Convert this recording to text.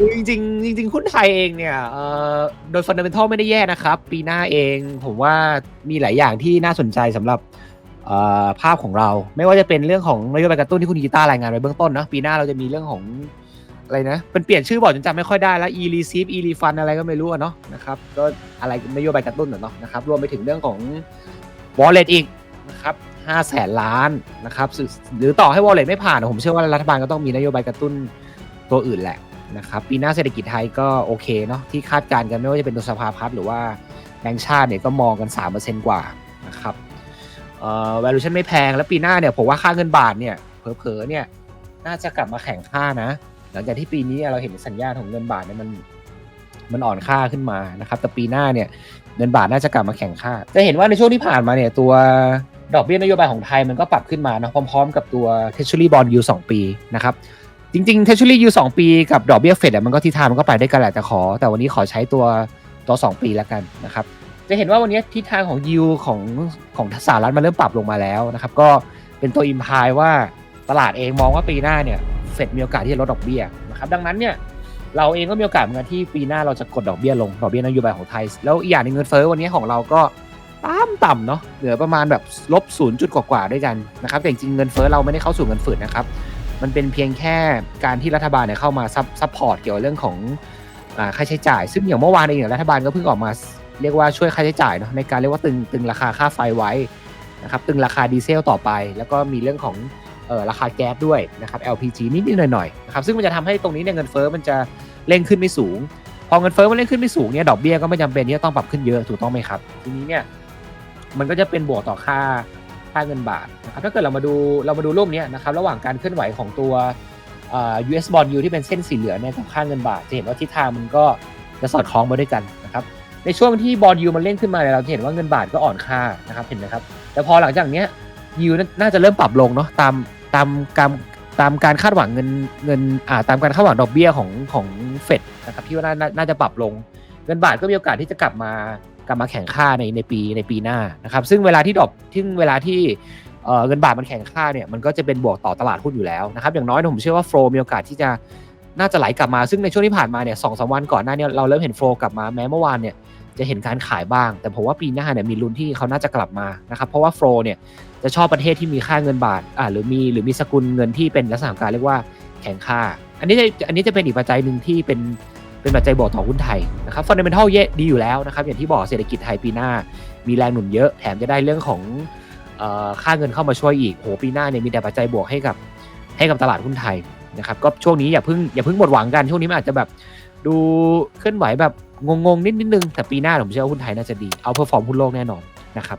คือจริงๆจริงๆหุ้นไทยเองเนี่ยเอ่อโดยฟันเดเมนทัลไม่ได้แย่นะครับ ปีหน้าเองผมว่ามีหลายอย่างที่น่าสนใจสำหรับเอ่อภาพของเรา ไม่ว่าจะเป็นเรื่องของนโยบายกระตุ้นที่คุณกีตาร์รายงานไว้เบื้องต้นเนอะปีหน้าเราจะมีเรื่องของอะไรนะเป็นเปลี่ยนชื่อบอกจนจำไม่ค่อยได้แล้ว e receive e refund อะไรก็ไม่รู้อะเนาะนะครับก็อะไรนโยบายกระตุ้นอะเนาะนะครับรวมไปถึงเรื่องของ wallet อีกนะครับห้าแสนล้านนะครับหรือหรือต่อให้ wallet ไม่ผ่าน ผมเชื่อว่ารัฐบาลก็ต้องมีนโยบายกระตุ้นตัวอื่นแหละ นะครับปีหน้าเศรษฐกิจไทยก็โอเคเนาะที่คาดการณ์กันไม่ว่าจะเป็นตัวสภาพัฒน์หรือว่าแบงก์ชาติเนี่ยก็มองกัน 3%กว่านะครับเอ่อ valuation ไม่แพงแล้วปีหน้าเนี่ยผมว่าค่าเงินบาทเนี่ยเผลอๆเนี่ยน่าจะกลับมาแข่งค่านะ หลังจากที่ปีนี้เราเห็นสัญญาณของเงินบาทเนี่ยมันมันอ่อนค่าขึ้นมานะครับแต่ปีหน้าเนี่ยเงินบาทน่าจะกลับมาแข่งค่า จะเห็นว่าในช่วงที่ผ่านมาเนี่ยตัวดอกเบี้ยนโยบายของไทยมันก็ปรับขึ้นมานะพร้อม ๆ กับตัว Treasury Bond Yield 2 ปีนะครับ จริงๆ Treasury Yield 2ปีกับดอกเบี้ยเฟดมันก็ทิศทางมันก็ไปได้วยกันแหละแต่ขอ แต่วันนี้ขอใช้ตัวตัว2ปีแล้วกันนะครับจะเห็นว่าวันนี้ทิศทางของ yield ของของสหรัฐมันเริ่มปรับลงมาแล้วนะครับ ก็เป็นตัวอิมพายว่าตลาดเองมองว่าปีหน้าเนี่ยเฟดมีโอกาสที่จะลดดอกเบี้ยนะครับดังนั้นเนี่ยเราเองก็มีโอกาสเหมือนกันที่ปีหน้าเราจะกดดอกเบี้ยลงดอกเบี้ยนโยบายของไทย แล้วอีกอย่างนึงเงินเฟ้อวันนี้ของเราก็ต่ำต่ำเนาะเหลือประมาณแบบลบศูนย์จุดกว่าๆด้วยกันนะครับแต่จริงเงินเฟ้อเราไม่ได้เข้าสู่เงินฝืดนะครับ มันเป็นเพียงแค่การที่รัฐบาลเนี่ยเข้ามาซับซัพพอร์ตเกี่ยวกับเรื่องของค่าใช้จ่าย ซึ่งอย่างเมื่อวานเองเนี่ยรัฐบาลก็เพิ่งออกมาเรียกว่าช่วยค่าใช้จ่ายเนาะในการเรียกว่าตึงตึงราคาค่าไฟไว้นะครับตึงราคาดีเซลต่อไป แล้วก็มีเรื่องของออราคาแก๊สด้วยนะครับ LPG นิดๆหน่อยๆนะครับซึ่งมันจะทำให้ตรงนี้เนี่ยเงินเฟ้อมันจะเร่งขึ้นไม่สูง พอเงินเฟ้อมันเร่งขึ้นไม่สูงเนี่ยดอกเบี้ยก็ไม่จำเป็นที่จะต้องปรับขึ้นเยอะถูกต้องไหมครับ ทีนี้เนี่ยมันก็จะเป็นบวกต่อค่า ค่าเงินบาทนะครับถ้าเกิดเรามาดูเรามาดูรูปนี้นะครับระหว่างการเคลื่อนไหวของตัวอ่อ US bond yield ที่เป็นเส้นสีเหลืองเนี่ยกับค่าเงินบาท จะเห็นว่าทิศทางมันก็จะสอดคล้องมาด้วยกันนะครับในช่วงที่ bond yield มันเร่งขึ้นมาเราจะเห็นว่าเงินบาทก็อ่อนค่านะครับเห็นไหมครับแต่พอหลังจากเนี้ย yield น่าจะเริ่มปรับลงเนาะตามตามการตามการคาดหวังเงินเงินอ่าตามการคาดหวังดอกเบี้ยของของเฟดนะครับที่ว่าน่าน่าจะปรับลง เงินบาทก็มีโอกาสที่จะกลับมา กลับมาแข่งค่าในในปีในปีหน้านะครับซึ่งเวลาที่ดอกที่งเวลาที่เงินบาทมันแข่งค่าเนี่ยมันก็จะเป็นบวกต่อตลาดหุ้นอยู่แล้วนะครับอย่างน้อยผมเชื่อว่าโฟลมีโอกาสที่จะน่าจะไหลกลับมาซึ่งในช่วงที่ผ่านมาเนี่ยสองสามวันก่อนหน้านี้เราเริ่มเห็นโฟลกลับมาแม้เมื่อวานเนี่ยจะเห็นการขายบ้าง แต่ผมว่าปีหน้าเนี่ยมีลุ้นที่เขาน่าจะกลับมานะครับเพราะว่าโฟลเนี่ยจะชอบประเทศที่มีค่าเงินบาทอ่าหรือมีหรือมีสกุลเงินที่เป็นลักษณะของการเรียกว่าแข่งค่า อันนี้จะอันนี้จะเป็นอีกปัจจัยหนึ่งที่เป็น เป็นปัจจัยบวกต่อหุ้นไทยนะครับฟันเดเมนทัลเยดีอยู่แล้วนะครับอย่างที่บอกเศรษฐกิจไทยปีหน้า มีแรงหนุนเยอะแถมจะได้เรื่องของค่าเงินเข้ามาช่วยอีกโหปีหน้าเนี่ยมีแต่ปัจจัยบวกให้กับให้กับตลาดหุ้นไทยนะครับก็ช่วงนี้อย่าเพิ่งอย่าเพิ่งหมดหวังกันช่วงนี้มันอาจจะแบบดูเคลื่อนไหวแบบงงๆนิดนิดนึงแต่ปีหน้าผมเชื่อว่าหุ้นไทยน่าจะดีเอาเพอร์ฟอร์มหุ้นโลกแน่นอนนะครับ